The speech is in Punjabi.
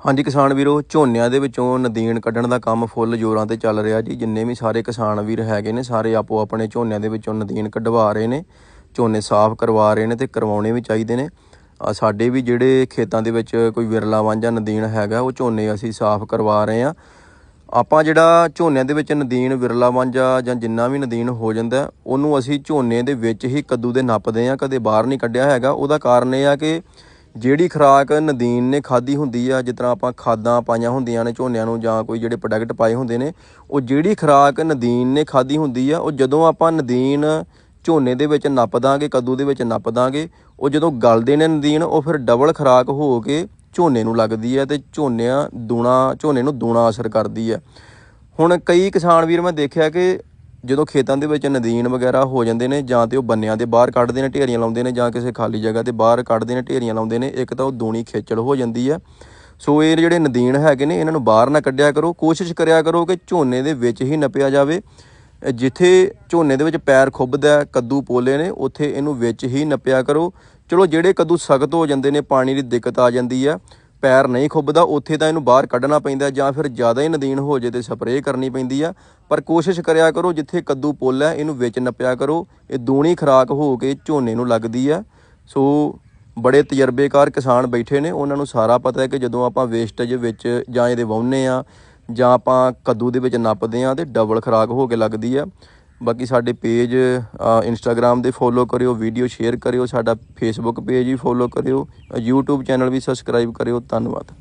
ਹਾਂਜੀ, ਕਿਸਾਨ ਵੀਰੋ, ਝੋਨਿਆਂ ਦੇ ਵਿੱਚੋਂ ਨਦੀਨ ਕੱਢਣ ਦਾ ਕੰਮ ਫੁੱਲ ਜ਼ੋਰਾਂ ਤੇ ਚੱਲ ਰਿਹਾ ਜੀ। ਜਿੰਨੇ ਵੀ ਸਾਰੇ ਕਿਸਾਨ ਵੀਰ ਹੈਗੇ ਨੇ, ਸਾਰੇ ਆਪੋ ਆਪਣੇ ਝੋਨਿਆਂ ਦੇ ਵਿੱਚੋਂ ਨਦੀਨ ਕਢਵਾ ਰਹੇ ਨੇ, ਝੋਨੇ ਸਾਫ਼ ਕਰਵਾ ਰਹੇ ਨੇ ਤੇ ਕਰਵਾਉਣੇ ਵੀ ਚਾਹੀਦੇ ਨੇ। ਸਾਡੇ ਵੀ ਜਿਹੜੇ ਖੇਤਾਂ ਦੇ ਵਿੱਚ ਕੋਈ ਵਿਰਲਾ ਵਾਂਝਾ ਨਦੀਨ ਹੈਗਾ, ਉਹ ਝੋਨੇ ਅਸੀਂ ਸਾਫ਼ ਕਰਵਾ ਰਹੇ ਆ ਆਪਾਂ ਜਿਹੜਾ ਝੋਨਿਆਂ ਦੇ ਵਿੱਚ ਨਦੀਨ, ਵਿਰਲਾ ਵਾਂਝਾ ਜਾਂ ਜਿੰਨਾ ਵੀ ਨਦੀਨ ਹੋ ਜਾਂਦਾ, ਉਹਨੂੰ ਅਸੀਂ ਝੋਨੇ ਦੇ ਵਿੱਚ ਹੀ ਕੱਦੂ ਦੇ ਨੱਪਦੇ ਆ ਕਦੇ ਬਾਹਰ ਨਹੀਂ ਕੱਢਿਆ ਹੈਗਾ। ਉਹਦਾ ਕਾਰਨ ਇਹ ਆ ਕਿ ਜਿਹੜੀ ਖੁਰਾਕ ਨਦੀਨ ਨੇ ਖਾਦੀ ਹੁੰਦੀ ਆ, ਜਿਸ ਤਰ੍ਹਾਂ ਆਪਾਂ ਖਾਦਾਂ ਪਾਈਆਂ ਹੁੰਦੀਆਂ ਨੇ, ਝੋਨਿਆਂ ਨੂੰ ਜਾਂ ਕੋਈ ਜਿਹੜੇ ਪ੍ਰੋਡਕਟ ਪਾਏ ਹੁੰਦੇ ਨੇ, ਉਹ ਜਿਹੜੀ ਖੁਰਾਕ ਨਦੀਨ ਨੇ ਖਾਦੀ ਹੁੰਦੀ ਆ, ਉਹ ਜਦੋਂ ਆਪਾਂ ਨਦੀਨ ਝੋਨੇ ਦੇ ਵਿੱਚ ਨੱਪ ਦਾਂਗੇ, ਕੱਦੂ ਦੇ ਵਿੱਚ ਨੱਪ ਦਾਂਗੇ, ਉਹ ਜਦੋਂ ਗਲਦੇ ਨੇ ਨਦੀਨ, ਉਹ ਫਿਰ ਡਬਲ ਖੁਰਾਕ ਹੋ ਕੇ ਝੋਨੇ ਨੂੰ ਲੱਗਦੀ ਹੈ ਤੇ ਝੋਨਿਆਂ ਦੂਣਾ, ਝੋਨੇ ਨੂੰ ਦੂਣਾ ਅਸਰ ਕਰਦੀ ਹੈ ਹੁਣ ਕਈ ਕਿਸਾਨ ਵੀਰ, ਮੈਂ ਦੇਖਿਆ ਕਿ ਜਦੋਂ ਖੇਤਾਂ ਦੇ ਵਿੱਚ ਨਦੀਨ ਵਗੈਰਾ ਹੋ ਜਾਂਦੇ ਨੇ ਜਾਂ ਤੇ ਉਹ ਬੰਨਿਆਂ ਦੇ ਬਾਹਰ ਕੱਢਦੇ ਨੇ, ਢੇਰੀਆਂ ਲਾਉਂਦੇ ਨੇ ਜਾਂ ਕਿਸੇ ਖਾਲੀ ਜਗ੍ਹਾ ਤੇ ਬਾਹਰ ਕੱਢਦੇ ਨੇ, ਢੇਰੀਆਂ ਲਾਉਂਦੇ ਨੇ, ਇੱਕ ਤਾਂ ਉਹ ਦੂਣੀ ਖੇਚਲ ਹੋ ਜਾਂਦੀ ਆ ਸੋ ਇਹ ਜਿਹੜੇ ਨਦੀਨ ਹੈਗੇ ਨੇ, ਇਹਨਾਂ ਨੂੰ ਬਾਹਰ ਨਾ ਕੱਢਿਆ ਕਰੋ, ਕੋਸ਼ਿਸ਼ ਕਰਿਆ ਕਰੋ ਕਿ ਝੋਨੇ ਦੇ ਵਿੱਚ ਹੀ ਨੱਪਿਆ ਜਾਵੇ। ਜਿੱਥੇ ਝੋਨੇ ਦੇ ਵਿੱਚ ਪੈਰ ਖੁੱਬਦਾ, ਕੱਦੂ ਪੋਲੇ ਨੇ, ਉੱਥੇ ਇਹਨੂੰ ਵਿੱਚ ਹੀ ਨੱਪਿਆ ਕਰੋ। ਚਲੋ, ਜਿਹੜੇ ਕੱਦੂ ਸਖਤ ਹੋ ਜਾਂਦੇ ਨੇ, ਪਾਣੀ ਦੀ ਦਿੱਕਤ ਆ ਜਾਂਦੀ ਆ ਪੈਰ ਨਹੀਂ ਖੁੱਬਦਾ, ਉੱਥੇ ਤਾਂ ਇਹਨੂੰ ਬਾਹਰ ਕੱਢਣਾ ਪੈਂਦਾ ਜਾਂ ਫਿਰ ਜ਼ਿਆਦਾ ਹੀ ਨਦੀਨ ਹੋ ਜੇ ਤੇ ਸਪਰੇਅ ਕਰਨੀ ਪੈਂਦੀ ਆ। ਪਰ ਕੋਸ਼ਿਸ਼ ਕਰਿਆ ਕਰੋ, ਜਿੱਥੇ ਕੱਦੂ ਪੁੱਲ ਹੈ, ਇਹਨੂੰ ਵਿੱਚ ਨੱਪਿਆ ਕਰੋ। ਇਹ ਦੂਣੀ ਖਰਾਕ ਹੋ ਕੇ ਝੋਨੇ ਨੂੰ ਲੱਗਦੀ ਆ। ਸੋ ਬੜੇ ਤਜਰਬੇਕਾਰ ਕਿਸਾਨ ਬੈਠੇ ਨੇ। ਉਹਨਾਂ ਨੂੰ ਸਾਰਾ ਪਤਾ ਹੈ ਕਿ ਜਦੋਂ ਆਪਾਂ ਵੇਸਟੇਜ ਵਿੱਚ ਜਾਂ ਇਹਦੇ ਵਾਹੁੰਨੇ ਆ ਜਾਂ ਆਪਾਂ ਕੱਦੂ ਦੇ ਵਿੱਚ ਨੱਪਦੇ ਆ ਤੇ ਡਬਲ ਖਰਾਕ ਹੋ ਕੇ ਲੱਗਦੀ ਆ। ਬਾਕੀ ਸਾਡੇ ਪੇਜ ਇੰਸਟਾਗ੍ਰam ਦੇ ਫੋਲੋ ਕਰਿਓ ਵੀਡੀਓ ਸ਼ੇਅਰ ਕਰਿਓ, ਸਾਡਾ ਫੇਸਬੁੱਕ ਪੇਜ ਵੀ ਫੋਲੋ ਕਰਿਓ, YouTube ਚੈਨਲ ਵੀ ਸਬਸਕ੍ਰਾਈਬ ਕਰਿਓ, ਧੰਨਵਾਦ।